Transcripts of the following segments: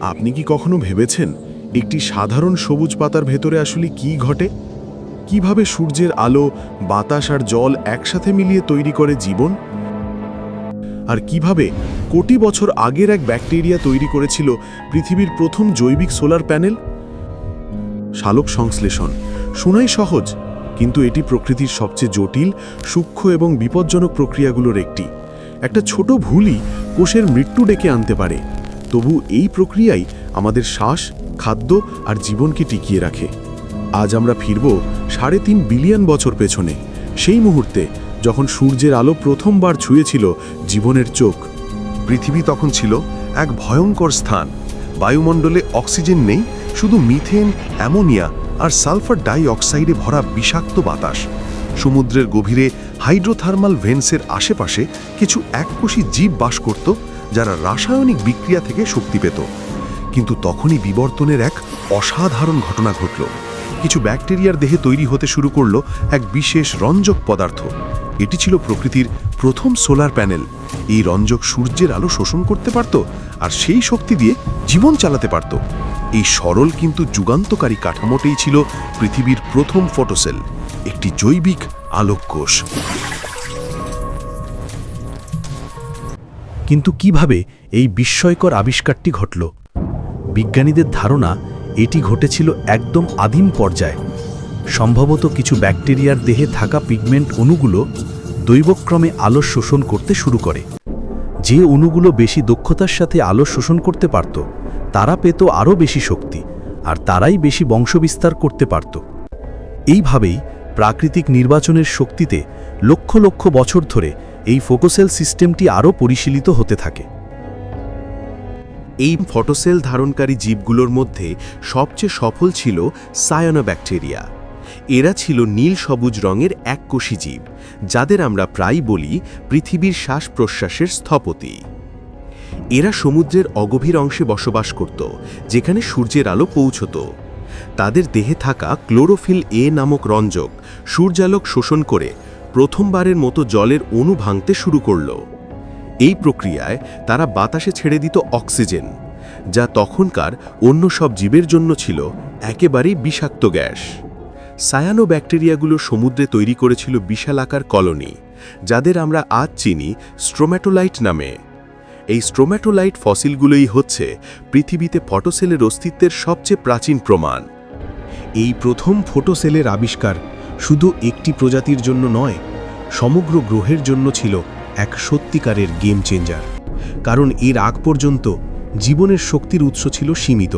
আপনি কি কখনো ভেবেছেন একটি সাধারণ সবুজ পাতার ভেতরে আসলে কি ঘটে? কীভাবে সূর্যের আলো, বাতাস আর জল একসাথে মিলিয়ে তৈরি করে জীবন? আর কীভাবে কোটি বছর আগের এক ব্যাকটেরিয়া তৈরি করেছিল পৃথিবীর প্রথম জৈবিক সোলার প্যানেল? শালক সংশ্লেষণ, শোনাই সহজ, কিন্তু এটি প্রকৃতির সবচেয়ে জটিল, সূক্ষ্ম এবং বিপজ্জনক প্রক্রিয়াগুলোর একটি। একটা ছোট ভুলই কোষের মৃত্যু ডেকে আনতে পারে। তবু এই প্রক্রিয়াই আমাদের শ্বাস, খাদ্য আর জীবনকে টিকিয়ে রাখে। আজ আমরা ফিরব সাড়ে তিন বিলিয়ন বছর পেছনে। সেই মুহূর্তে যখন সূর্যের আলো প্রথমবার ছুঁয়েছিল জীবনের চোখ, পৃথিবী তখন ছিল এক ভয়ঙ্কর স্থান। বায়ুমণ্ডলে অক্সিজেন নেই, শুধু মিথেন, অ্যামোনিয়া আর সালফার ডাই অক্সাইডে ভরা বিষাক্ত বাতাস। সমুদ্রের গভীরে হাইড্রোথার্মাল ভেন্সের আশেপাশে কিছু এককোষী জীব বাস করত যারা রাসায়নিক বিক্রিয়া থেকে শক্তি পেত। কিন্তু তখনই বিবর্তনের এক অসাধারণ ঘটনা ঘটল। কিছু ব্যাকটেরিয়ার দেহে তৈরি হতে শুরু করল এক বিশেষ রঞ্জক পদার্থ। এটি ছিল প্রকৃতির প্রথম সোলার প্যানেল। এই রঞ্জক সূর্যের আলো শোষণ করতে পারত আর সেই শক্তি দিয়ে জীবন চালাতে পারত। এই সরল কিন্তু যুগান্তকারী কাঠামোটেই ছিল পৃথিবীর প্রথম ফটোসেল, একটি জৈবিক আলোককোষ। কিন্তু কীভাবে এই বিস্ময়কর আবিষ্কারটি ঘটল? বিজ্ঞানীদের ধারণা, এটি ঘটেছিল একদম আদিম পর্যায়ে। সম্ভবত কিছু ব্যাকটেরিয়ার দেহে থাকা পিগমেন্ট অণুগুলো দৈবক্রমে আলো শোষণ করতে শুরু করে। যে অণুগুলো বেশি দক্ষতার সাথে আলো শোষণ করতে পারত, তারা পেত আরও বেশি শক্তি, আর তারাই বেশি বংশবিস্তার করতে পারত। এইভাবেই প্রাকৃতিক নির্বাচনের শক্তিতে লক্ষ লক্ষ বছর ধরে এই ফোটোসেল সিস্টেমটি আরও পরিশীলিত হতে থাকে। এই ফটোসেল ধারণকারী জীবগুলোর মধ্যে সবচেয়ে সফল ছিল সায়ানোব্যাকটেরিয়া। এরা ছিল নীল সবুজ রঙের এককোষী জীব, যাদের আমরা প্রায় বলি পৃথিবীর শ্বাস প্রশ্বাসের স্থপতি। এরা সমুদ্রের অগভীর অংশে বসবাস করত, যেখানে সূর্যের আলো পৌঁছত। তাদের দেহে থাকা ক্লোরোফিল এ নামক রঞ্জক সূর্যালোক শোষণ করে প্রথমবারের মতো জলের অণু ভাঙতে শুরু করল। এই প্রক্রিয়ায় তারা বাতাসে ছেড়ে দিত অক্সিজেন, যা তখনকার অন্য সব জীবের জন্য ছিল একেবারেই বিষাক্ত গ্যাস। সায়ানো ব্যাকটেরিয়াগুলো সমুদ্রে তৈরি করেছিল বিশালাকার কলোনি, যাদের আমরা আজ চিনি স্ট্রোম্যাটোলাইট নামে। এই স্ট্রোম্যাটোলাইট ফসিলগুলোই হচ্ছে পৃথিবীতে ফটোসেলের অস্তিত্বের সবচেয়ে প্রাচীন প্রমাণ। এই প্রথম ফটোসেলের আবিষ্কার শুধু একটি প্রজাতির জন্য নয়, সমগ্র গ্রহের জন্য ছিল এক সত্যিকারের গেম চেঞ্জার কারণ এর আগ পর্যন্ত জীবনের শক্তির উৎস ছিল সীমিত।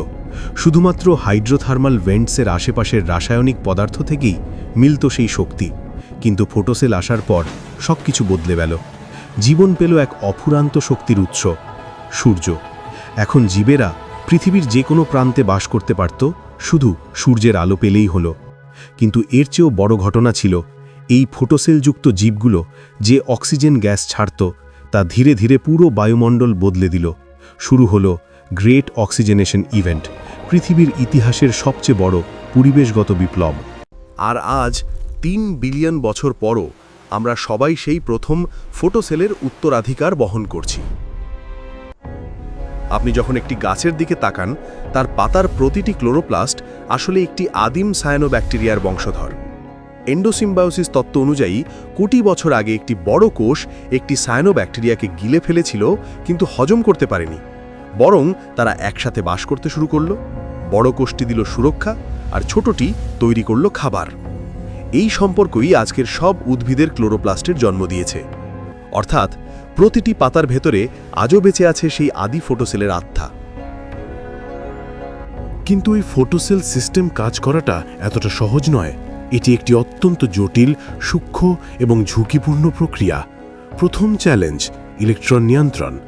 শুধুমাত্র হাইড্রোথার্মাল ভেন্টসের আশেপাশের রাসায়নিক পদার্থ থেকেই মিলত সেই শক্তি। কিন্তু ফোটোসেল আসার পর সব কিছু বদলে গেল। জীবন পেল এক অফুরান্ত শক্তির উৎস, সূর্য। এখন জীবেরা পৃথিবীর যে কোনো প্রান্তে বাস করতে পারত, শুধু সূর্যের আলো পেলেই হলো। কিন্তু এর চেয়েও বড় ঘটনা ছিল এই ফোটোসেলযুক্ত জীবগুলো যে অক্সিজেন গ্যাস ছাড়ত, তা ধীরে ধীরে পুরো বায়ুমণ্ডল বদলে দিল। শুরু হলো গ্রেট অক্সিজেনেশন ইভেন্ট, পৃথিবীর ইতিহাসের সবচেয়ে বড় পরিবেশগত বিপ্লব। আর আজ তিন বিলিয়ন বছর পরও আমরা সবাই সেই প্রথম ফোটোসেলের উত্তরাধিকার বহন করছি। আপনি যখন একটি গাছের দিকে তাকান, তার পাতার প্রতিটি ক্লোরোপ্লাস্ট আসলে একটি আদিম সায়ানোব্যাকটেরিয়ার বংশধর। এন্ডোসিম্বায়োসিস তত্ত্ব অনুযায়ী, কোটি বছর আগে একটি বড় কোষ একটি সায়ানোব্যাকটেরিয়াকে গিলে ফেলেছিল, কিন্তু হজম করতে পারেনি। বরং তারা একসাথে বাস করতে শুরু করল। বড় কোষটি দিল সুরক্ষা, আর ছোটটি তৈরি করল খাবার। এই সম্পর্কই আজকের সব উদ্ভিদের ক্লোরোপ্লাস্টের জন্ম দিয়েছে। অর্থাৎ প্রতিটি পাতার ভেতরে আজও বেঁচে আছে সেই আদি ফোটোসেলের আত্মা। কিন্তু এই ফোটোসেল সিস্টেম কাজ করাটা এতটা সহজ নয়। এটি একটি অত্যন্ত জটিল, সূক্ষ্ম এবং ঝুঁকিপূর্ণ প্রক্রিয়া। প্রথম চ্যালেঞ্জ, ইলেকট্রন নিয়ন্ত্রণ।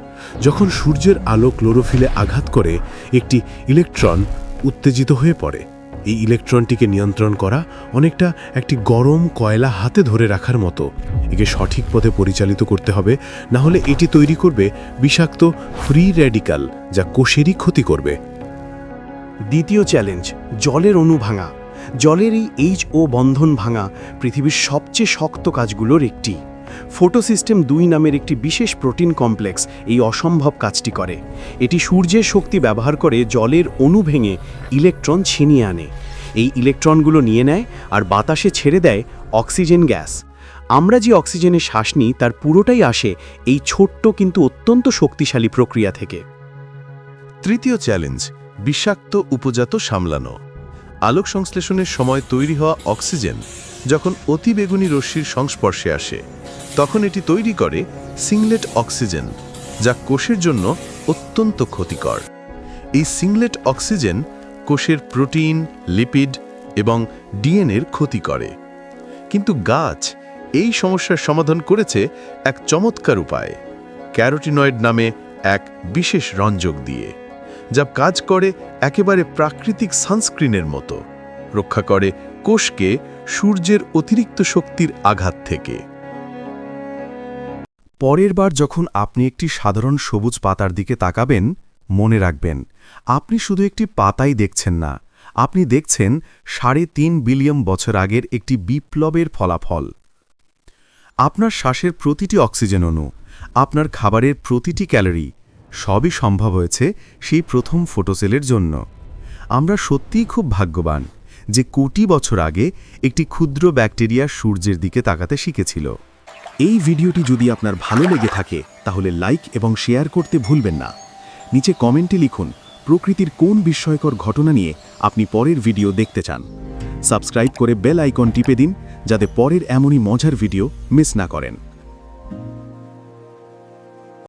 যখন সূর্যের আলো ক্লোরোফিলে আঘাত করে, একটি ইলেকট্রন উত্তেজিত হয়ে পড়ে। এই ইলেকট্রনটিকে নিয়ন্ত্রণ করা অনেকটা একটি গরম কয়লা হাতে ধরে রাখার মতো। একে সঠিক পথে পরিচালিত করতে হবে না হলে এটি তৈরি করবে বিষাক্ত ফ্রি র্যাডিক্যাল যা কোষেরই ক্ষতি করবে। দ্বিতীয় চ্যালেঞ্জ, জলের অণু ভাঙা। জলের এই এইচ ও বন্ধন ভাঙা পৃথিবীর সবচেয়ে শক্ত কাজগুলোর একটি। ফটোসিস্টেম দুই নামের একটি বিশেষ প্রোটিন কমপ্লেক্স এই অসম্ভব কাজটি করে। এটি সূর্যের শক্তি ব্যবহার করে জলের অণু ভেঙে ইলেকট্রন ছিনিয়ে আনে। এই ইলেকট্রনগুলো নিয়ে নেয় আর বাতাসে ছেড়ে দেয় অক্সিজেন গ্যাস। আমরা যে অক্সিজেনে শ্বাস নিই, তার পুরোটাই আসে এই ছোট্ট কিন্তু অত্যন্ত শক্তিশালী প্রক্রিয়া থেকে। তৃতীয় চ্যালেঞ্জ, বিষাক্ত উপজাত সামলানো। আলোক সংশ্লেষণের সময় তৈরি হওয়া অক্সিজেন যখন অতিবেগুনি রশ্মির সংস্পর্শে আসে, তখন এটি তৈরি করে সিংলেট অক্সিজেন, যা কোষের জন্য অত্যন্ত ক্ষতিকর। এই সিংলেট অক্সিজেন কোষের প্রোটিন, লিপিড এবং ডিএনএর ক্ষতি করে। কিন্তু গাছ এই সমস্যার সমাধান করেছে এক চমৎকার উপায়, ক্যারোটিনয়েড নামে এক বিশেষ রঞ্জক দিয়ে, যা কাজ করে একেবারে প্রাকৃতিক সানস্ক্রিনের মতো, রক্ষা করে কোষকে সূর্যের অতিরিক্ত শক্তির আঘাত থেকে। পরের বার যখন আপনি একটি সাধারণ সবুজ পাতার দিকে তাকাবেন, মনে রাখবেন, আপনি শুধু একটি পাতাই দেখছেন না। আপনি দেখছেন সাড়ে তিন বিলিয়ন বছর আগের একটি বিপ্লবের ফলাফল। আপনার শ্বাসের প্রতিটি অক্সিজেন অণু, আপনার খাবারের প্রতিটি ক্যালোরি, সবই সম্ভব হয়েছে সেই প্রথম ফটোসেলের জন্য। আমরা সত্যিই খুব ভাগ্যবান। যে কোটি বছর আগে একটি ক্ষুদ্র ব্যাকটেরিয়া সূর্যের দিকে তাকাতে শিখেছিল। এই ভিডিওটি যদি আপনার ভালো লেগে থাকে, তাহলে লাইক এবং শেয়ার করতে ভুলবেন না। নিচে কমেন্টে লিখুন, প্রকৃতির কোন বিস্ময়কর ঘটনা নিয়ে আপনি পরের ভিডিও দেখতে চান। সাবস্ক্রাইব করে বেল আইকন টিপে দিন, যাতে পরের এমনই মজার ভিডিও মিস না করেন।